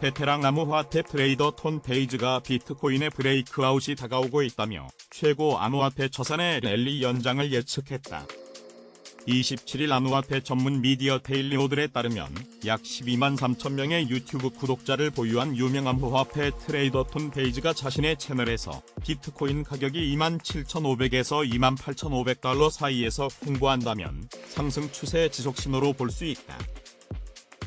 베테랑 암호화폐 트레이더 톤 페이즈가 비트코인의 브레이크아웃이 다가오고 있다며 최고 암호화폐 저산의 랠리 연장을 예측했다. 27일 암호화폐 전문 미디어 데일리 오들에 따르면 약 12만 3천 명의 유튜브 구독자를 보유한 유명 암호화폐 트레이더 톤 페이지가 자신의 채널에서 비트코인 가격이 2만 7,500에서 2만 8,500달러 사이에서 횡보한다면 상승 추세 지속 신호로 볼 수 있다.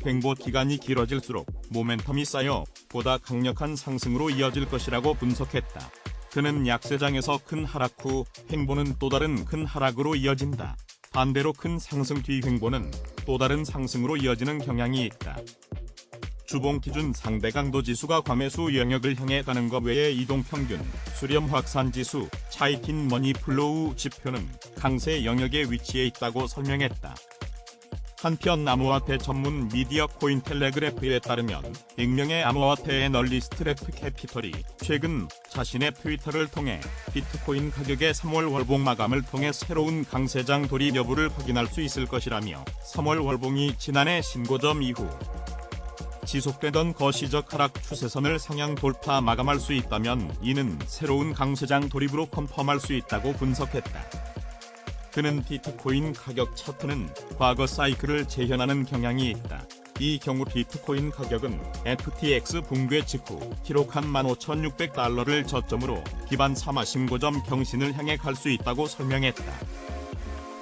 횡보 기간이 길어질수록 모멘텀이 쌓여 보다 강력한 상승으로 이어질 것이라고 분석했다. 그는 약세장에서 큰 하락 후 횡보는 또 다른 큰 하락으로 이어진다. 반대로 큰 상승 뒤 횡보는 또 다른 상승으로 이어지는 경향이 있다. 주봉 기준 상대 강도 지수가 과매수 영역을 향해 가는 것 외에 이동 평균, 수렴 확산 지수, 차이킨 머니 플로우 지표는 강세 영역에 위치해 있다고 설명했다. 한편 암호화폐 전문 미디어 코인텔레그래프에 따르면 익명의 암호화폐 애널리스트 래프 캐피털이 최근 자신의 트위터를 통해 비트코인 가격의 3월 월봉 마감을 통해 새로운 강세장 돌입 여부를 확인할 수 있을 것이라며 3월 월봉이 지난해 신고점 이후 지속되던 거시적 하락 추세선을 상향 돌파 마감할 수 있다면 이는 새로운 강세장 돌입으로 컨펌할 수 있다고 분석했다. 그는 비트코인 가격 차트는 과거 사이클을 재현하는 경향이 있다. 이 경우 비트코인 가격은 FTX 붕괴 직후 기록한 15,600달러를 저점으로 기반 삼아 신고점 경신을 향해 갈 수 있다고 설명했다.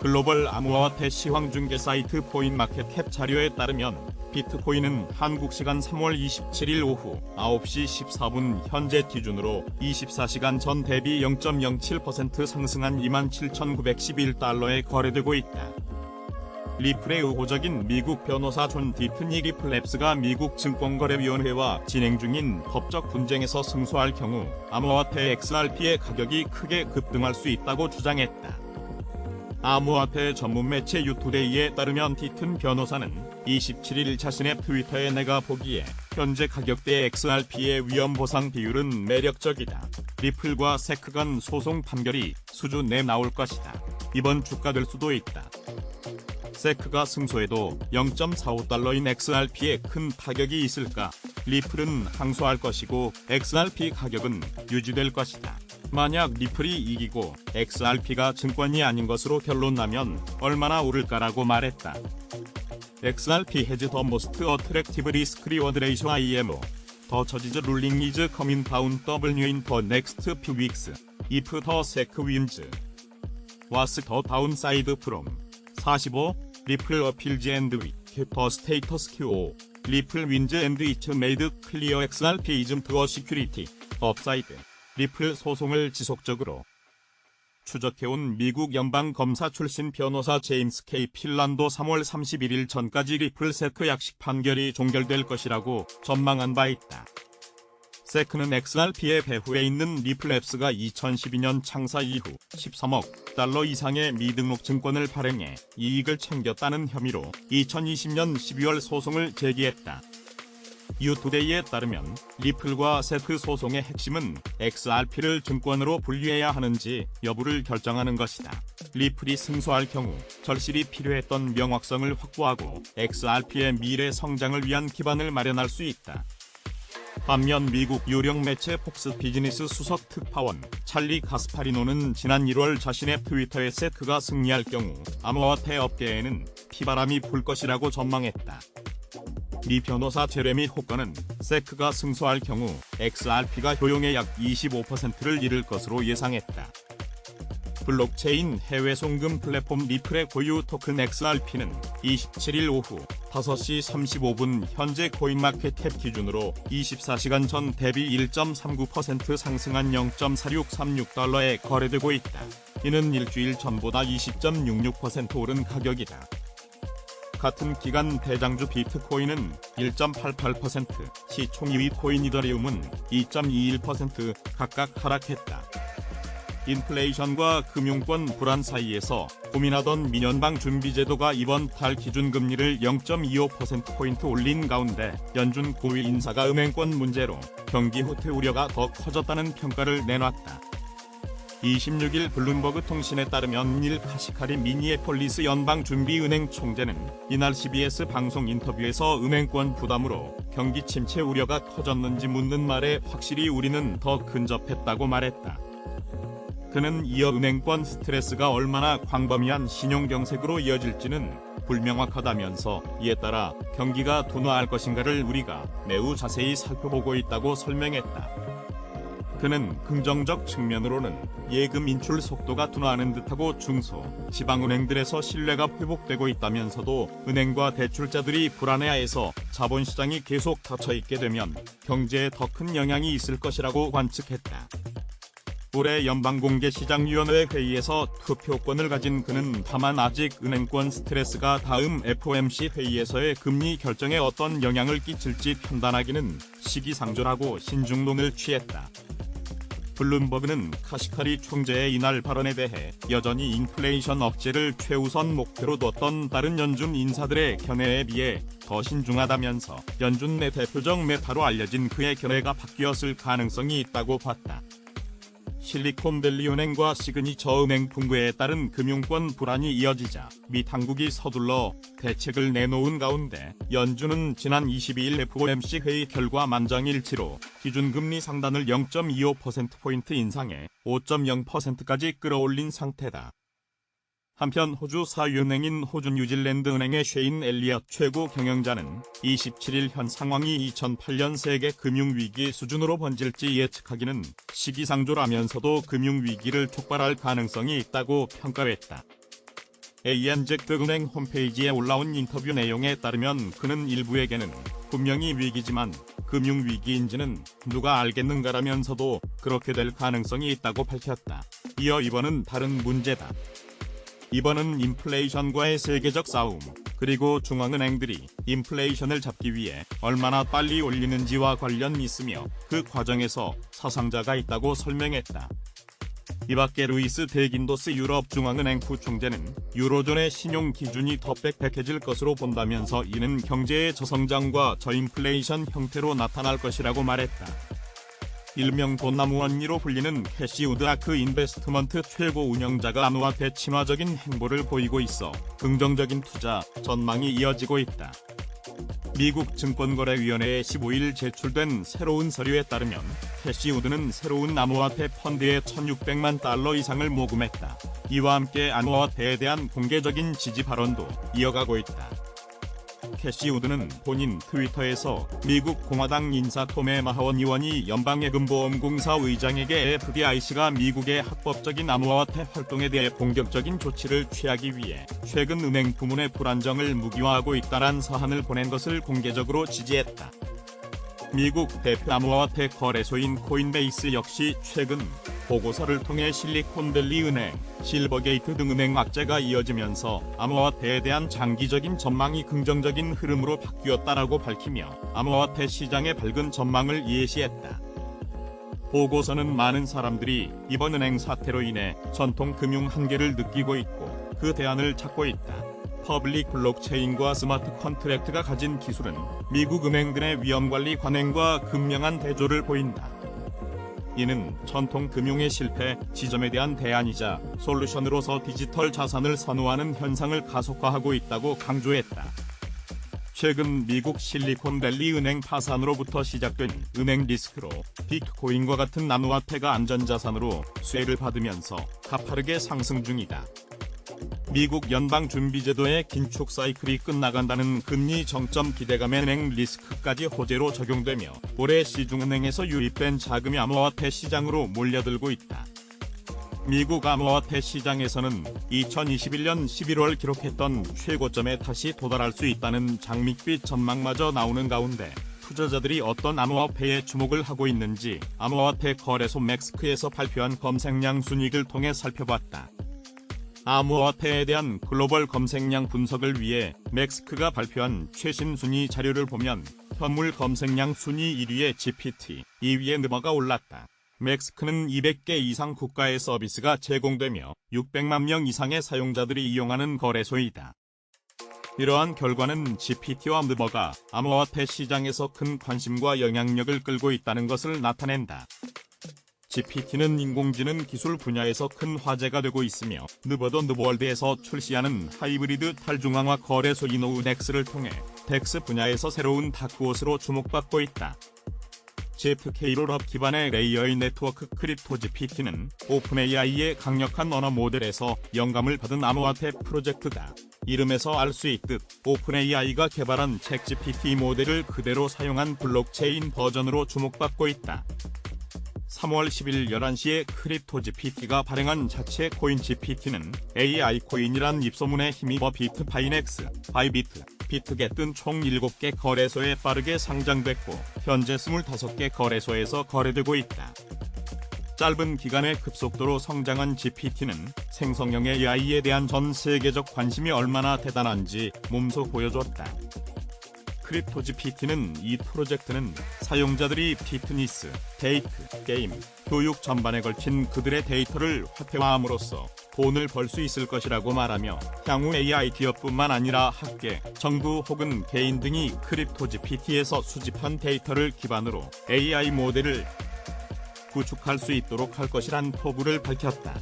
글로벌 암호화폐 시황 중개 사이트 포인마켓캡 자료에 따르면 비트코인은 한국 시간 3월 27일 오후 9시 14분 현재 기준으로 24시간 전 대비 0.07% 상승한 27,911달러에 거래되고 있다. 리플의 의호적인 미국 변호사 존 디프니 리플랩스가 미국 증권거래위원회와 진행 중인 법적 분쟁에서 승소할 경우 암호화폐 XRP의 가격이 크게 급등할 수 있다고 주장했다. 암호화폐 전문 매체 유투데이에 따르면 디튼 변호사는 27일 자신의 트위터에 내가 보기에 현재 가격대 XRP의 위험 보상 비율은 매력적이다. 리플과 세크 간 소송 판결이 수주 내 나올 것이다. 이번 주가 될 수도 있다. 세크가 승소해도 0.45달러인 XRP에 큰 타격이 있을까? 리플은 항소할 것이고 XRP 가격은 유지될 것이다. 만약 리플이 이기고 XRP가 증권이 아닌 것으로 결론 나면 얼마나 오를까라고 말했다. XRP has the most attractive risk reward ratio IMO. The charges ruling is coming down W in the next few weeks. If the SEC wins. Was the downside from 45 Ripple appeals and we keep the status quo. Ripple wins and it's made clear XRP a security. upside. 리 플 소송을 지속적으로 추적해온 미국 연방검사 출신 변호사 제임스 K. 필란도 3월 31일 전까지 리플 세크 약식 판결이 종결될 것이라고 전망한 바 있다. 세크는 XRP의 배후에 있는 리플랩스가 2012년 창사 이후 13억 달러 이상의 미등록 증권을 발행해 이익을 챙겼다는 혐의로 2020년 12월 소송을 제기했다. 유투데이에 따르면 리플과 세트 소송의 핵심은 XRP를 증권으로 분류해야 하는지 여부를 결정하는 것이다. 리플이 승소할 경우 절실히 필요했던 명확성을 확보하고 XRP의 미래 성장을 위한 기반을 마련할 수 있다. 반면 미국 유령 매체 폭스 비즈니스 수석 특파원 찰리 가스파리노는 지난 1월 자신의 트위터에 세크가 승리할 경우 암호화폐 업계에는 피바람이 불 것이라고 전망했다. 미 변호사 제레미 호건은 세크가 승소할 경우 XRP가 효용의 약 25%를 잃을 것으로 예상했다. 블록체인 해외 송금 플랫폼 리플의 고유 토큰 XRP는 27일 오후 5시 35분 현재 코인마켓캡 기준으로 24시간 전 대비 1.39% 상승한 0.4636달러에 거래되고 있다. 이는 일주일 전보다 20.66% 오른 가격이다. 같은 기간 대장주 비트코인은 1.88%, 시총 2위 코인 이더리움은 2.21% 각각 하락했다. 인플레이션과 금융권 불안 사이에서 고민하던 민연방 준비제도가 이번 달 기준금리를 0.25%포인트 올린 가운데 연준 고위 인사가 은행권 문제로 경기 후퇴 우려가 더 커졌다는 평가를 내놨다. 26일 블룸버그 통신에 따르면 닐 카시카리 미니애폴리스 연방준비은행 총재는 이날 CBS 방송 인터뷰에서 은행권 부담으로 경기 침체 우려가 커졌는지 묻는 말에 확실히 우리는 더 근접했다고 말했다. 그는 이어 은행권 스트레스가 얼마나 광범위한 신용경색으로 이어질지는 불명확하다면서 이에 따라 경기가 둔화할 것인가를 우리가 매우 자세히 살펴보고 있다고 설명했다. 그는 긍정적 측면으로는 예금 인출 속도가 둔화하는 듯하고 중소, 지방은행들에서 신뢰가 회복되고 있다면서도 은행과 대출자들이 불안해하여서 자본시장이 계속 닫혀있게 되면 경제에 더 큰 영향이 있을 것이라고 관측했다. 올해 연방공개시장위원회 회의에서 투표권을 가진 그는 다만 아직 은행권 스트레스가 다음 FOMC 회의에서의 금리 결정에 어떤 영향을 끼칠지 판단하기는 시기상조라고 신중론을 취했다. 블룸버그는 카시카리 총재의 이날 발언에 대해 여전히 인플레이션 억제를 최우선 목표로 뒀던 다른 연준 인사들의 견해에 비해 더 신중하다면서 연준 내 대표적 메타로 알려진 그의 견해가 바뀌었을 가능성이 있다고 봤다. 실리콘밸리 은행과 시그니처 은행 붕괴에 따른 금융권 불안이 이어지자 미 당국이 서둘러 대책을 내놓은 가운데 연준은 지난 22일 FOMC 회의 결과 만장일치로 기준금리 상단을 0.25%포인트 인상해 5.0%까지 끌어올린 상태다. 한편 호주 사유은행인 호주 뉴질랜드 은행의 쉐인 엘리엇 최고 경영자는 27일 현 상황이 2008년 세계 금융위기 수준으로 번질지 예측하기는 시기상조라면서도 금융위기를 촉발할 가능성이 있다고 평가했다. ANZ 은행 홈페이지에 올라온 인터뷰 내용에 따르면 그는 일부에게는 분명히 위기지만 금융위기인지는 누가 알겠는가라면서도 그렇게 될 가능성이 있다고 밝혔다. 이어 이번은 다른 문제다. 이번은 인플레이션과의 세계적 싸움, 그리고 중앙은행들이 인플레이션을 잡기 위해 얼마나 빨리 올리는지와 관련 있으며 그 과정에서 사상자가 있다고 설명했다. 이 밖에 루이스 데긴도스 유럽 중앙은행 부총재는 유로존의 신용 기준이 더 빽빽해질 것으로 본다면서 이는 경제의 저성장과 저인플레이션 형태로 나타날 것이라고 말했다. 일명 돈나무 언니로 불리는 캐시우드 아크 인베스트먼트 최고 운영자가 암호화폐 친화적인 행보를 보이고 있어 긍정적인 투자 전망이 이어지고 있다. 미국 증권거래위원회에 15일 제출된 새로운 서류에 따르면 캐시우드는 새로운 암호화폐 펀드에 1600만 달러 이상을 모금했다. 이와 함께 암호화폐에 대한 공개적인 지지 발언도 이어가고 있다. 캐시우드는 본인 트위터에서 미국 공화당 인사 톰의 마하원 의원이 연방예금보험공사 의장에게 FDIC가 미국의 합법적인 암호화폐 활동에 대해 공격적인 조치를 취하기 위해 최근 은행 부문의 불안정을 무기화하고 있다란 사안을 보낸 것을 공개적으로 지지했다. 미국 대표 암호화폐 거래소인 코인베이스 역시 최근 보고서를 통해 실리콘밸리 은행, 실버게이트 등 은행 악재가 이어지면서 암호화폐에 대한 장기적인 전망이 긍정적인 흐름으로 바뀌었다라고 밝히며 암호화폐 시장의 밝은 전망을 예시했다. 보고서는 많은 사람들이 이번 은행 사태로 인해 전통 금융 한계를 느끼고 있고 그 대안을 찾고 있다. 퍼블릭 블록체인과 스마트 컨트랙트가 가진 기술은 미국 은행들의 위험관리 관행과 극명한 대조를 보인다. 이는 전통 금융의 실패 지점에 대한 대안이자 솔루션으로서 디지털 자산을 선호하는 현상을 가속화하고 있다고 강조했다. 최근 미국 실리콘밸리 은행 파산으로부터 시작된 은행 리스크로 비트코인과 같은 암호화폐가 안전자산으로 수혜를 받으면서 가파르게 상승 중이다. 미국 연방준비제도의 긴축 사이클이 끝나간다는 금리 정점 기대감의 은행 리스크까지 호재로 적용되며 올해 시중은행에서 유입된 자금이 암호화폐 시장으로 몰려들고 있다. 미국 암호화폐 시장에서는 2021년 11월 기록했던 최고점에 다시 도달할 수 있다는 장밋빛 전망마저 나오는 가운데 투자자들이 어떤 암호화폐에 주목을 하고 있는지 암호화폐 거래소 맥스크에서 발표한 검색량 순위를 통해 살펴봤다. 암호화폐에 대한 글로벌 검색량 분석을 위해 맥스크가 발표한 최신 순위 자료를 보면 현물 검색량 순위 1위에 GPT, 2위에 느머가 올랐다. 맥스크는 200개 이상 국가의 서비스가 제공되며 600만 명 이상의 사용자들이 이용하는 거래소이다. 이러한 결과는 GPT와 느머가 암호화폐 시장에서 큰 관심과 영향력을 끌고 있다는 것을 나타낸다. GPT는 인공지능 기술 분야에서 큰 화제가 되고 있으며 느버더 느버월드에서 출시하는 하이브리드 탈중앙화 거래소 이노우 덱스를 통해 덱스 분야에서 새로운 다크호스로 주목받고 있다. JFK 롤업 기반의 레이어인 네트워크 크립토 GPT는 오픈 AI의 강력한 언어 모델에서 영감을 받은 암호화폐 프로젝트다. 이름에서 알 수 있듯 오픈 AI가 개발한 책 GPT 모델을 그대로 사용한 블록체인 버전으로 주목받고 있다. 3월 10일 11시에 크립토 GPT가 발행한 자체 코인 GPT는 AI 코인이란 입소문에 힘입어 비트파이넥스, 바이비트, 비트겟 등총 7개 거래소에 빠르게 상장됐고 현재 25개 거래소에서 거래되고 있다. 짧은 기간에 급속도로 성장한 GPT는 생성형 AI에 대한 전 세계적 관심이 얼마나 대단한지 몸소 보여줬다. 크립토 GPT는 이 프로젝트는 사용자들이 피트니스, 데이트, 게임, 교육 전반에 걸친 그들의 데이터를 화폐화함으로써 돈을 벌 수 있을 것이라고 말하며 향후 AI 기업뿐만 아니라 학계, 정부 혹은 개인 등이 크립토 GPT에서 수집한 데이터를 기반으로 AI 모델을 구축할 수 있도록 할 것이란 포부를 밝혔다.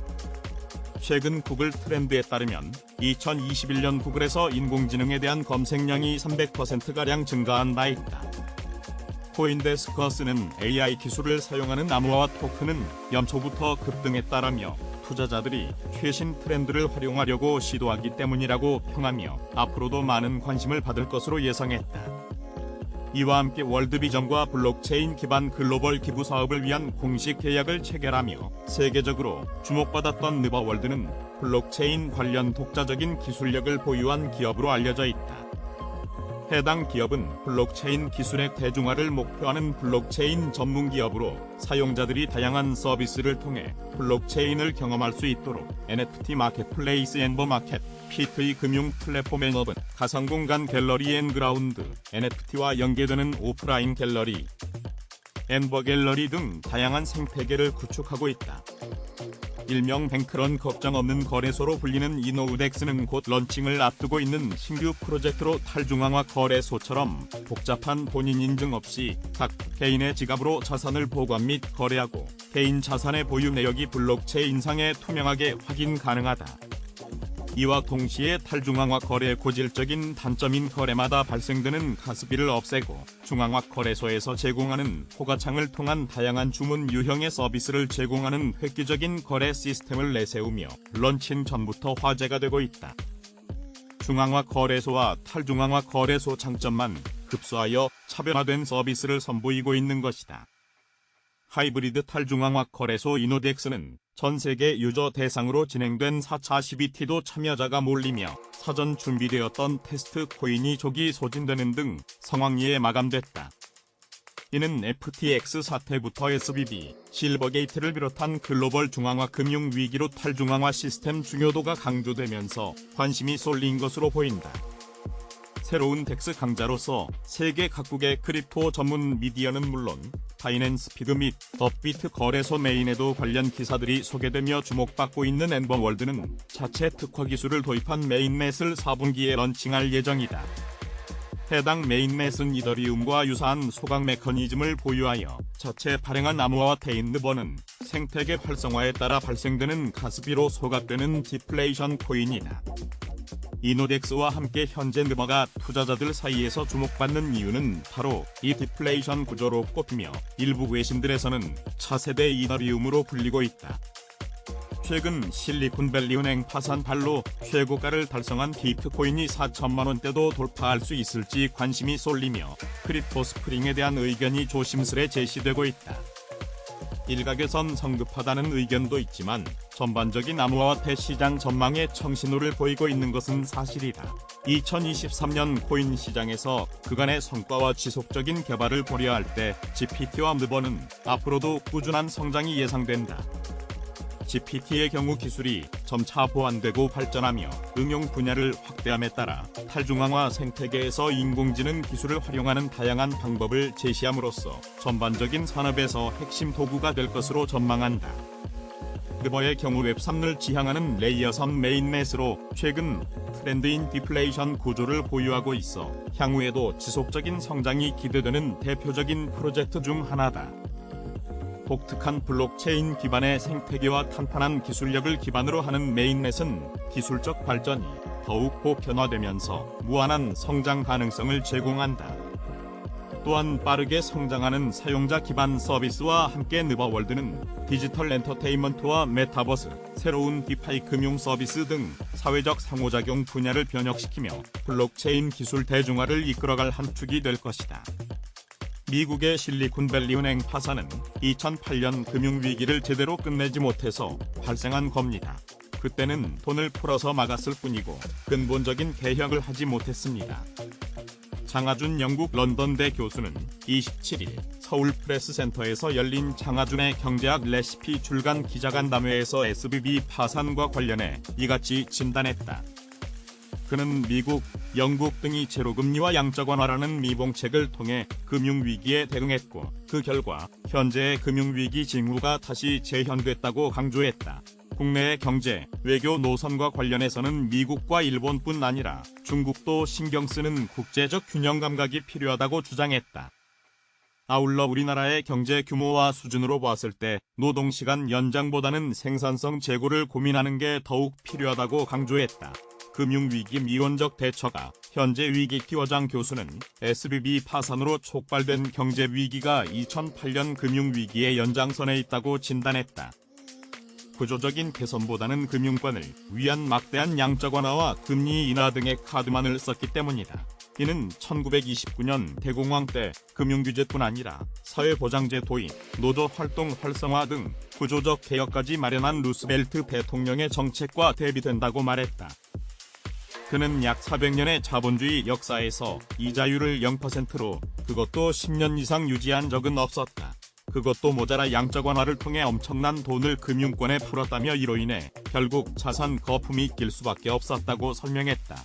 최근 구글 트렌드에 따르면 2021년 구글에서 인공지능에 대한 검색량이 300%가량 증가한 바 있다. 코인데스커 스는 AI 기술을 사용하는 암호화 토큰은 연초부터 급등했다라며 투자자들이 최신 트렌드를 활용하려고 시도하기 때문이라고 평하며 앞으로도 많은 관심을 받을 것으로 예상했다. 이와 함께 월드비전과 블록체인 기반 글로벌 기부 사업을 위한 공식 계약을 체결하며 세계적으로 주목받았던 느버월드는 블록체인 관련 독자적인 기술력을 보유한 기업으로 알려져 있다. 해당 기업은 블록체인 기술의 대중화를 목표하는 블록체인 전문 기업으로 사용자들이 다양한 서비스를 통해 블록체인을 경험할 수 있도록 NFT 마켓플레이스 앤버 마켓, 피트의 금융 플랫폼 앤업은 가상공간 갤러리 앤 그라운드, NFT와 연계되는 오프라인 갤러리, 앤버 갤러리 등 다양한 생태계를 구축하고 있다. 일명 뱅크런 걱정 없는 거래소로 불리는 이노우덱스는 곧 런칭을 앞두고 있는 신규 프로젝트로 탈중앙화 거래소처럼 복잡한 본인 인증 없이 각 개인의 지갑으로 자산을 보관 및 거래하고 개인 자산의 보유 내역이 블록체인상에 투명하게 확인 가능하다. 이와 동시에 탈중앙화 거래의 고질적인 단점인 거래마다 발생되는 가스비를 없애고 중앙화 거래소에서 제공하는 호가창을 통한 다양한 주문 유형의 서비스를 제공하는 획기적인 거래 시스템을 내세우며 런칭 전부터 화제가 되고 있다. 중앙화 거래소와 탈중앙화 거래소 장점만 급소하여 차별화된 서비스를 선보이고 있는 것이다. 하이브리드 탈중앙화 거래소 이노덱스는 전 세계 유저 대상으로 진행된 4차 CBT도 참여자가 몰리며 사전 준비되었던 테스트 코인이 조기 소진되는 등 상황리에 마감됐다. 이는 FTX 사태부터 SBB, 실버게이트를 비롯한 글로벌 중앙화 금융 위기로 탈중앙화 시스템 중요도가 강조되면서 관심이 쏠린 것으로 보인다. 새로운 덱스 강자로서 세계 각국의 크립토 전문 미디어는 물론 파이낸스 피드 및 업비트 거래소 메인에도 관련 기사들이 소개되며 주목받고 있는 엠버월드는 자체 특화 기술을 도입한 메인넷을 4분기에 런칭할 예정이다. 해당 메인넷은 이더리움과 유사한 소각 메커니즘을 보유하여 자체 발행한 암호화테인 느버는 생태계 활성화에 따라 발생되는 가스비로 소각되는 디플레이션 코인이다. 이노덱스와 함께 현재 느버가 투자자들 사이에서 주목받는 이유는 바로 이 디플레이션 구조로 꼽히며 일부 외신들에서는 차세대 이더리움으로 불리고 있다. 최근 실리콘밸리 은행 파산 발로 최고가를 달성한 비트코인이 4천만 원대도 돌파할 수 있을지 관심이 쏠리며 크립토 스프링에 대한 의견이 조심스레 제시되고 있다. 일각에선 성급하다는 의견도 있지만 전반적인 암호화폐 시장 전망에 청신호를 보이고 있는 것은 사실이다. 2023년 코인 시장에서 그간의 성과와 지속적인 개발을 고려할 때 GPT와 느버는 앞으로도 꾸준한 성장이 예상된다. GPT의 경우 기술이 점차 보완되고 발전하며 응용 분야를 확대함에 따라 탈중앙화 생태계에서 인공지능 기술을 활용하는 다양한 방법을 제시함으로써 전반적인 산업에서 핵심 도구가 될 것으로 전망한다. 느버의 경우 웹3를 지향하는 레이어 3 메인넷으로 최근 트렌드인 디플레이션 구조를 보유하고 있어 향후에도 지속적인 성장이 기대되는 대표적인 프로젝트 중 하나다. 독특한 블록체인 기반의 생태계와 탄탄한 기술력을 기반으로 하는 메인넷은 기술적 발전이 더욱 보편화되면서 무한한 성장 가능성을 제공한다. 또한 빠르게 성장하는 사용자 기반 서비스와 함께 느바월드는 디지털 엔터테인먼트와 메타버스, 새로운 디파이 금융 서비스 등 사회적 상호작용 분야를 변혁시키며 블록체인 기술 대중화를 이끌어갈 한 축이 될 것이다. 미국의 실리콘밸리 은행 파산은 2008년 금융위기를 제대로 끝내지 못해서 발생한 겁니다. 그때는 돈을 풀어서 막았을 뿐이고 근본적인 개혁을 하지 못했습니다. 장하준 영국 런던대 교수는 27일 서울 프레스센터에서 열린 장하준의 경제학 레시피 출간 기자간담회에서 SBB 파산과 관련해 이같이 진단했다. 그는 미국, 영국 등이 제로금리와 양적 완화라는 미봉책을 통해 금융위기에 대응했고 그 결과 현재의 금융위기 징후가 다시 재현됐다고 강조했다. 국내의 경제, 외교 노선과 관련해서는 미국과 일본뿐 아니라 중국도 신경 쓰는 국제적 균형 감각이 필요하다고 주장했다. 아울러 우리나라의 경제 규모와 수준으로 봤을 때 노동시간 연장보다는 생산성 제고를 고민하는 게 더욱 필요하다고 강조했다. 금융위기 미온적 대처가 현재 위기 키워장 교수는 SBB 파산으로 촉발된 경제 위기가 2008년 금융위기의 연장선에 있다고 진단했다. 구조적인 개선보다는 금융권을 위한 막대한 양적 완화와 금리 인하 등의 카드만을 썼기 때문이다. 이는 1929년 대공황 때 금융규제뿐 아니라 사회보장제 도입, 노조 활동 활성화 등 구조적 개혁까지 마련한 루스벨트 대통령의 정책과 대비된다고 말했다. 그는 약 400년의 자본주의 역사에서 이자율을 0%로 그것도 10년 이상 유지한 적은 없었다. 그것도 모자라 양적 완화를 통해 엄청난 돈을 금융권에 풀었다며 이로 인해 결국 자산 거품이 낄 수밖에 없었다고 설명했다.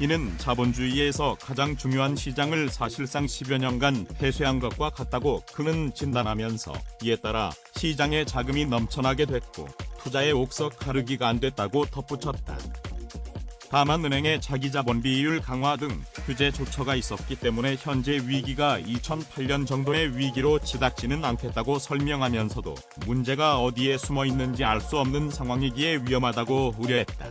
이는 자본주의에서 가장 중요한 시장을 사실상 10여 년간 폐쇄한 것과 같다고 그는 진단하면서 이에 따라 시장에 자금이 넘쳐나게 됐고 투자의 옥석 가르기가 안 됐다고 덧붙였다. 다만 은행의 자기 자본 비율 강화 등 규제 조처가 있었기 때문에 현재 위기가 2008년 정도의 위기로 치닫지는 않겠다고 설명하면서도 문제가 어디에 숨어 있는지 알 수 없는 상황이기에 위험하다고 우려했다.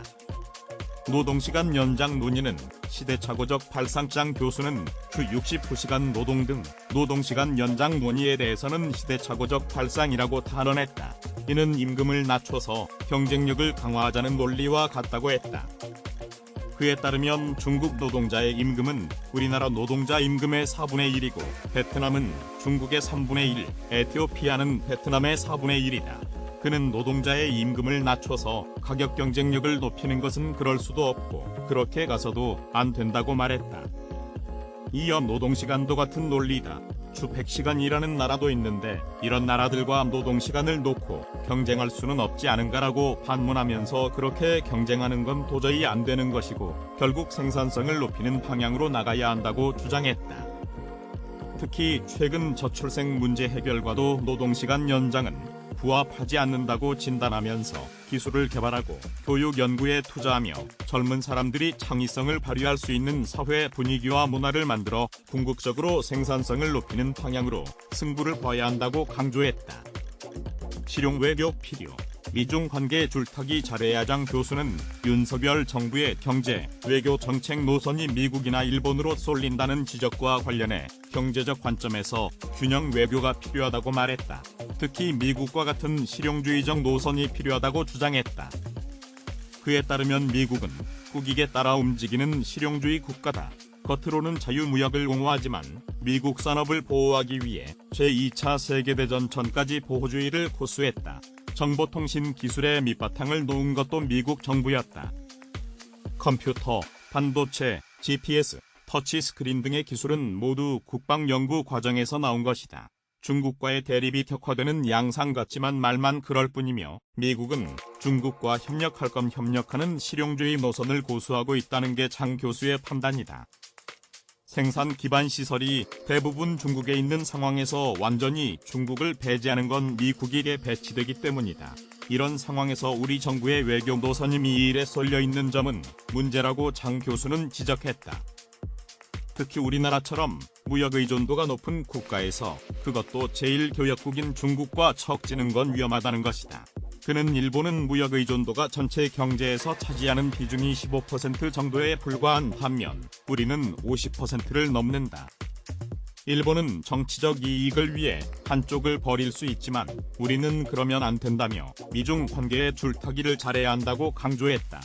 노동시간 연장 논의는 시대착오적 발상장 교수는 주 69시간 노동 등 노동시간 연장 논의에 대해서는 시대착오적 발상이라고 탄원했다. 이는 임금을 낮춰서 경쟁력을 강화하자는 논리와 같다고 했다. 그에 따르면 중국 노동자의 임금은 우리나라 노동자 임금의 4분의 1이고 베트남은 중국의 3분의 1, 에티오피아는 베트남의 4분의 1이다. 그는 노동자의 임금을 낮춰서 가격 경쟁력을 높이는 것은 그럴 수도 없고 그렇게 가서도 안 된다고 말했다. 이어 노동시간도 같은 논리다. 주 100시간 일하는 나라도 있는데 이런 나라들과 노동 시간을 놓고 경쟁할 수는 없지 않은가라고 반문하면서 그렇게 경쟁하는 건 도저히 안 되는 것이고 결국 생산성을 높이는 방향으로 나가야 한다고 주장했다. 특히 최근 저출생 문제 해결과도 노동시간 연장은 부합하지 않는다고 진단하면서 기술을 개발하고 교육 연구에 투자하며 젊은 사람들이 창의성을 발휘할 수 있는 사회 분위기와 문화를 만들어 궁극적으로 생산성을 높이는 방향으로 승부를 봐야 한다고 강조했다. 실용 외교 필요 미중 관계 줄타기 잘해야장 교수는 윤석열 정부의 경제, 외교 정책 노선이 미국이나 일본으로 쏠린다는 지적과 관련해 경제적 관점에서 균형 외교가 필요하다고 말했다. 특히 미국과 같은 실용주의적 노선이 필요하다고 주장했다. 그에 따르면 미국은 국익에 따라 움직이는 실용주의 국가다. 겉으로는 자유무역을 옹호하지만 미국 산업을 보호하기 위해 제2차 세계대전 전까지 보호주의를 고수했다. 정보통신 기술의 밑바탕을 놓은 것도 미국 정부였다. 컴퓨터, 반도체, GPS, 터치스크린 등의 기술은 모두 국방연구 과정에서 나온 것이다. 중국과의 대립이 격화되는 양상 같지만 말만 그럴 뿐이며 미국은 중국과 협력할 건 협력하는 실용주의 노선을 고수하고 있다는 게 장 교수의 판단이다. 생산 기반 시설이 대부분 중국에 있는 상황에서 완전히 중국을 배제하는 건 미국에게 배치되기 때문이다. 이런 상황에서 우리 정부의 외교 노선이 이 일에 쏠려 있는 점은 문제라고 장 교수는 지적했다. 특히 우리나라처럼 무역 의존도가 높은 국가에서 그것도 제1교역국인 중국과 척지는 건 위험하다는 것이다. 그는 일본은 무역 의존도가 전체 경제에서 차지하는 비중이 15% 정도에 불과한 반면 우리는 50%를 넘는다. 일본은 정치적 이익을 위해 한쪽을 버릴 수 있지만 우리는 그러면 안 된다며 미중 관계의 줄타기를 잘해야 한다고 강조했다.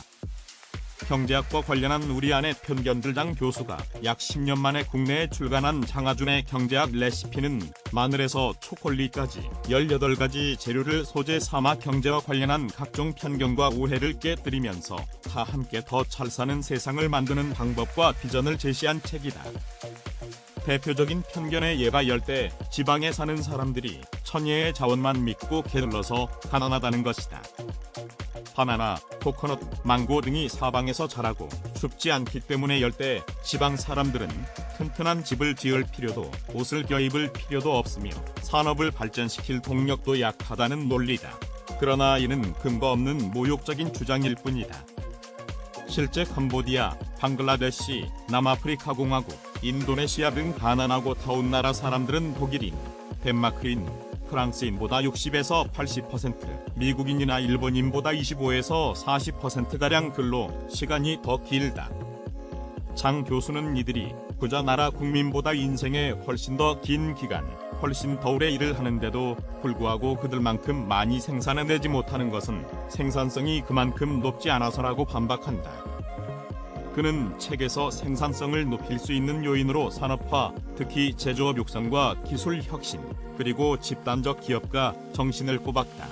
경제학과 관련한 우리 안의 편견들 장 교수가 약 10년 만에 국내에 출간한 장하준의 경제학 레시피는 마늘에서 초콜릿까지 18가지 재료를 소재 삼아 경제와 관련한 각종 편견과 오해를 깨뜨리면서 다 함께 더 잘 사는 세상을 만드는 방법과 비전을 제시한 책이다. 대표적인 편견의 예가 열대 지방에 사는 사람들이 천혜의 자원만 믿고 게을러서 가난하다는 것이다. 바나나, 코코넛, 망고 등이 사방에서 자라고 춥지 않기 때문에 열대 지방 사람들은 튼튼한 집을 지을 필요도 옷을 껴입을 필요도 없으며 산업을 발전시킬 동력도 약하다는 논리다. 그러나 이는 근거 없는 모욕적인 주장일 뿐이다. 실제 캄보디아, 방글라데시, 남아프리카 공화국, 인도네시아 등 가난하고 더운 나라 사람들은 독일인, 덴마크인, 프랑스인보다 60에서 80%, 미국인이나 일본인보다 25에서 40%가량 근로 시간이 더 길다. 장 교수는 이들이 부자 나라 국민보다 인생에 훨씬 더 긴 기간, 훨씬 더 오래 일을 하는데도 불구하고 그들만큼 많이 생산해내지 못하는 것은 생산성이 그만큼 높지 않아서라고 반박한다. 그는 책에서 생산성을 높일 수 있는 요인으로 산업화, 특히 제조업 육성과 기술 혁신, 그리고 집단적 기업가 정신을 꼽았다.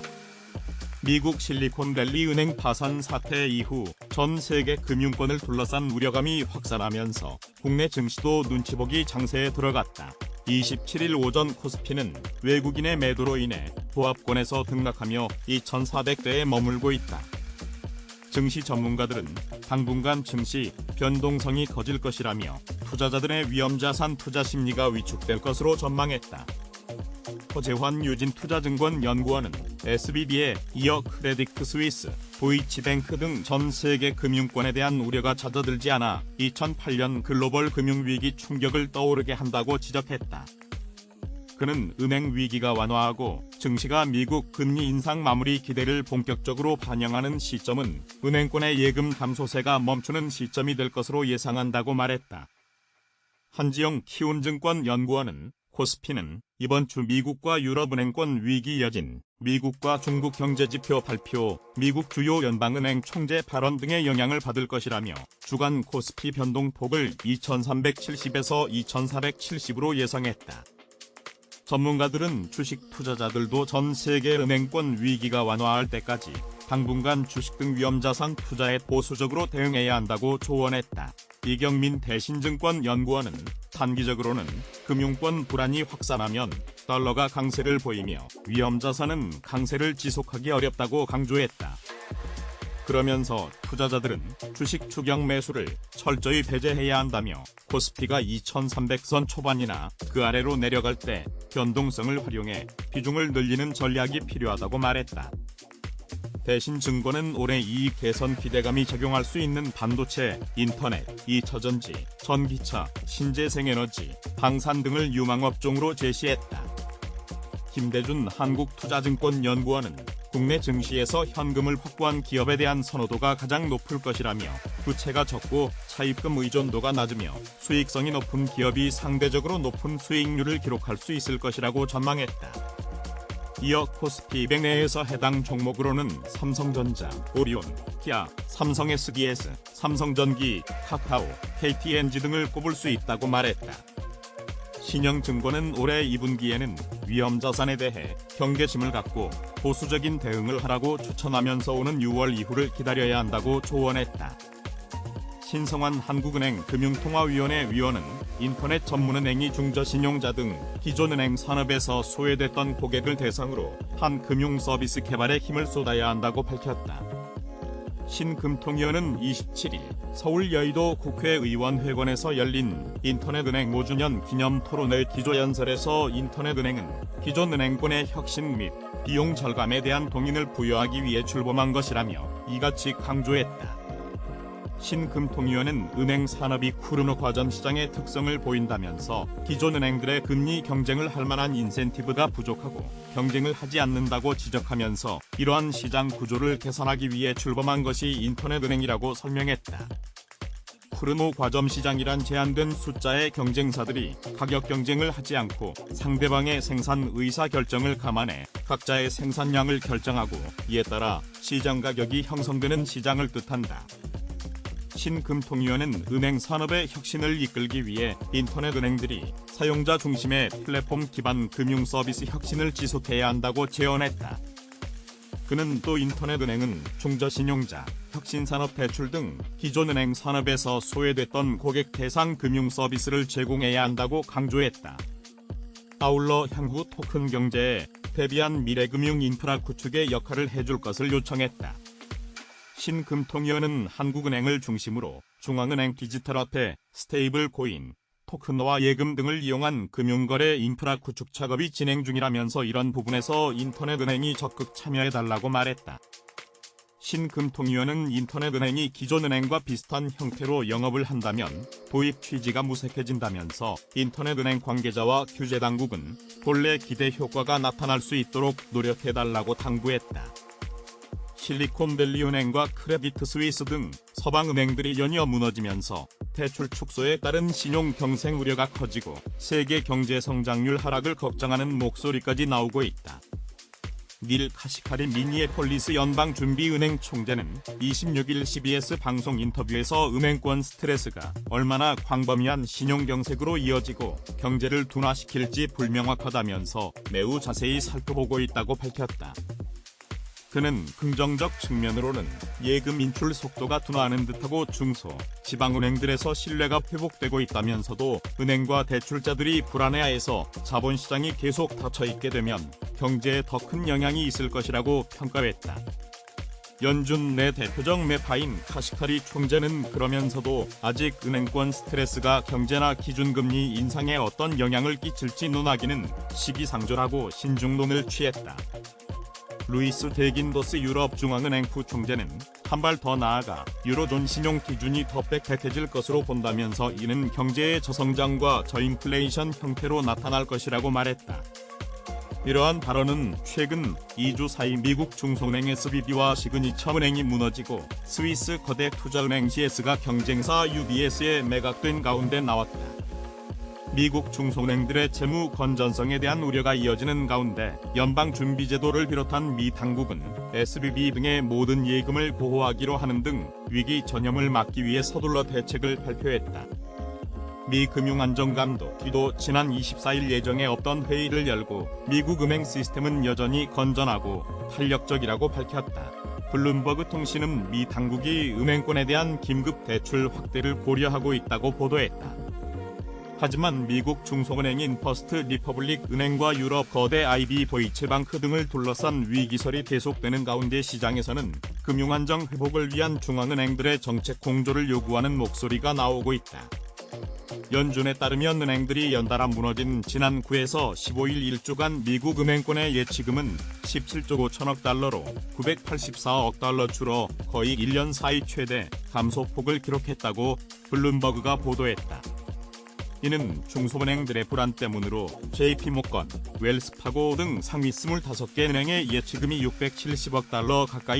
미국 실리콘밸리 은행 파산 사태 이후 전 세계 금융권을 둘러싼 우려감이 확산하면서 국내 증시도 눈치 보기 장세에 들어갔다. 27일 오전 코스피는 외국인의 매도로 인해 보합권에서 등락하며 2,400대에 머물고 있다. 증시 전문가들은 당분간 증시 변동성이 커질 것이라며 투자자들의 위험자산 투자 심리가 위축될 것으로 전망했다. 허재환 유진투자증권 연구원은 SBB에 이어 크레디트 스위스, 도이치뱅크 등 전 세계 금융권에 대한 우려가 잦아들지 않아 2008년 글로벌 금융위기 충격을 떠오르게 한다고 지적했다. 그는 은행 위기가 완화하고 증시가 미국 금리 인상 마무리 기대를 본격적으로 반영하는 시점은 은행권의 예금 감소세가 멈추는 시점이 될 것으로 예상한다고 말했다. 한지영 키움증권 연구원은 코스피는 이번 주 미국과 유럽은행권 위기 여진, 미국과 중국 경제지표 발표, 미국 주요 연방은행 총재 발언 등의 영향을 받을 것이라며 주간 코스피 변동폭을 2370에서 2470으로 예상했다. 전문가들은 주식 투자자들도 전 세계 은행권 위기가 완화할 때까지 당분간 주식 등 위험자산 투자에 보수적으로 대응해야 한다고 조언했다. 이경민 대신증권 연구원은 단기적으로는 금융권 불안이 확산하면 달러가 강세를 보이며 위험자산은 강세를 지속하기 어렵다고 강조했다. 그러면서 투자자들은 주식 추경 매수를 철저히 배제해야 한다며 코스피가 2300선 초반이나 그 아래로 내려갈 때 변동성을 활용해 비중을 늘리는 전략이 필요하다고 말했다. 대신 증권은 올해 이익 개선 기대감이 적용할 수 있는 반도체, 인터넷, 2차전지, 전기차, 신재생에너지, 방산 등을 유망업종으로 제시했다. 김대준 한국투자증권연구원은 국내 증시에서 현금을 확보한 기업에 대한 선호도가 가장 높을 것이라며 부채가 적고 차입금 의존도가 낮으며 수익성이 높은 기업이 상대적으로 높은 수익률을 기록할 수 있을 것이라고 전망했다. 이어 코스피 200 내에서 해당 종목으로는 삼성전자, 오리온, 기아, 삼성 SDS, 삼성전기, 카카오, KTNG 등을 꼽을 수 있다고 말했다. 신영증권은 올해 2분기에는 위험자산에 대해 경계심을 갖고 보수적인 대응을 하라고 추천하면서 오는 6월 이후를 기다려야 한다고 조언했다. 신성환 한국은행 금융통화위원회 위원은 인터넷 전문은행이 중저신용자 등 기존은행 산업에서 소외됐던 고객을 대상으로 한 금융서비스 개발에 힘을 쏟아야 한다고 밝혔다. 신금통위원은 27일 서울 여의도 국회의원회관에서 열린 인터넷은행 5주년 기념 토론회 기조연설에서 인터넷은행은 기존 은행권의 혁신 및 비용 절감에 대한 동인을 부여하기 위해 출범한 것이라며 이같이 강조했다. 신금통위원은 은행 산업이 쿠르노 과점 시장의 특성을 보인다면서 기존 은행들의 금리 경쟁을 할 만한 인센티브가 부족하고 경쟁을 하지 않는다고 지적하면서 이러한 시장 구조를 개선하기 위해 출범한 것이 인터넷 은행이라고 설명했다. 쿠르노 과점 시장이란 제한된 숫자의 경쟁사들이 가격 경쟁을 하지 않고 상대방의 생산 의사 결정을 감안해 각자의 생산량을 결정하고 이에 따라 시장 가격이 형성되는 시장을 뜻한다. 신금통위원은 은행 산업의 혁신을 이끌기 위해 인터넷 은행들이 사용자 중심의 플랫폼 기반 금융 서비스 혁신을 지속해야 한다고 제언했다. 그는 또 인터넷 은행은 중저신용자, 혁신산업 대출 등 기존 은행 산업에서 소외됐던 고객 대상 금융 서비스를 제공해야 한다고 강조했다. 아울러 향후 토큰 경제에 대비한 미래금융 인프라 구축의 역할을 해줄 것을 요청했다. 신금통위원은 한국은행을 중심으로 중앙은행 디지털 화폐, 스테이블 코인, 토큰화 예금 등을 이용한 금융거래 인프라 구축 작업이 진행 중이라면서 이런 부분에서 인터넷은행이 적극 참여해달라고 말했다. 신금통위원은 인터넷은행이 기존 은행과 비슷한 형태로 영업을 한다면 도입 취지가 무색해진다면서 인터넷은행 관계자와 규제당국은 본래 기대 효과가 나타날 수 있도록 노력해달라고 당부했다. 실리콘밸리 은행과 크레디트 스위스 등 서방 은행들이 연이어 무너지면서 대출 축소에 따른 신용 경생 우려가 커지고 세계 경제 성장률 하락을 걱정하는 목소리까지 나오고 있다. 닐 카시카리 미니애폴리스 연방준비은행 총재는 26일 CBS 방송 인터뷰에서 은행권 스트레스가 얼마나 광범위한 신용경색으로 이어지고 경제를 둔화시킬지 불명확하다면서 매우 자세히 살펴보고 있다고 밝혔다. 그는 긍정적 측면으로는 예금 인출 속도가 둔화하는 듯하고 중소, 지방은행들에서 신뢰가 회복되고 있다면서도 은행과 대출자들이 불안해하여서 자본시장이 계속 닫혀있게 되면 경제에 더 큰 영향이 있을 것이라고 평가했다. 연준 내 대표적 매파인 카시카리 총재는 그러면서도 아직 은행권 스트레스가 경제나 기준금리 인상에 어떤 영향을 끼칠지 논하기는 시기상조라고 신중론을 취했다. 루이스 데긴도스 유럽중앙은행 부총재는 한 발 더 나아가 유로존 신용 기준이 더 빽빽해질 것으로 본다면서 이는 경제의 저성장과 저인플레이션 형태로 나타날 것이라고 말했다. 이러한 발언은 최근 2주 사이 미국 중소은행 SBB와 시그니처 은행이 무너지고 스위스 거대 투자은행 GS가 경쟁사 UBS에 매각된 가운데 나왔다. 미국 중소은행들의 재무 건전성에 대한 우려가 이어지는 가운데 연방준비제도를 비롯한 미 당국은 SBB 등의 모든 예금을 보호하기로 하는 등 위기 전염을 막기 위해 서둘러 대책을 발표했다. 미 금융안정감독 기도 지난 24일 예정에 없던 회의를 열고 미국 은행 시스템은 여전히 건전하고 탄력적이라고 밝혔다. 블룸버그 통신은 미 당국이 은행권에 대한 긴급 대출 확대를 고려하고 있다고 보도했다. 하지만 미국 중소은행인 퍼스트 리퍼블릭 은행과 유럽 거대 IB 도이체방크 등을 둘러싼 위기설이 계속되는 가운데 시장에서는 금융 안정 회복을 위한 중앙은행들의 정책 공조를 요구하는 목소리가 나오고 있다. 연준에 따르면 은행들이 연달아 무너진 지난 9에서 15일 1주간 미국 은행권의 예치금은 17조 5천억 달러로 984억 달러 줄어 거의 1년 사이 최대 감소폭을 기록했다고 블룸버그가 보도했다. 이는 중소은행들의 불안 때문으로 JP모건, 웰스파고 등 상위 25개 은행의 예치금이 670억 달러 가까이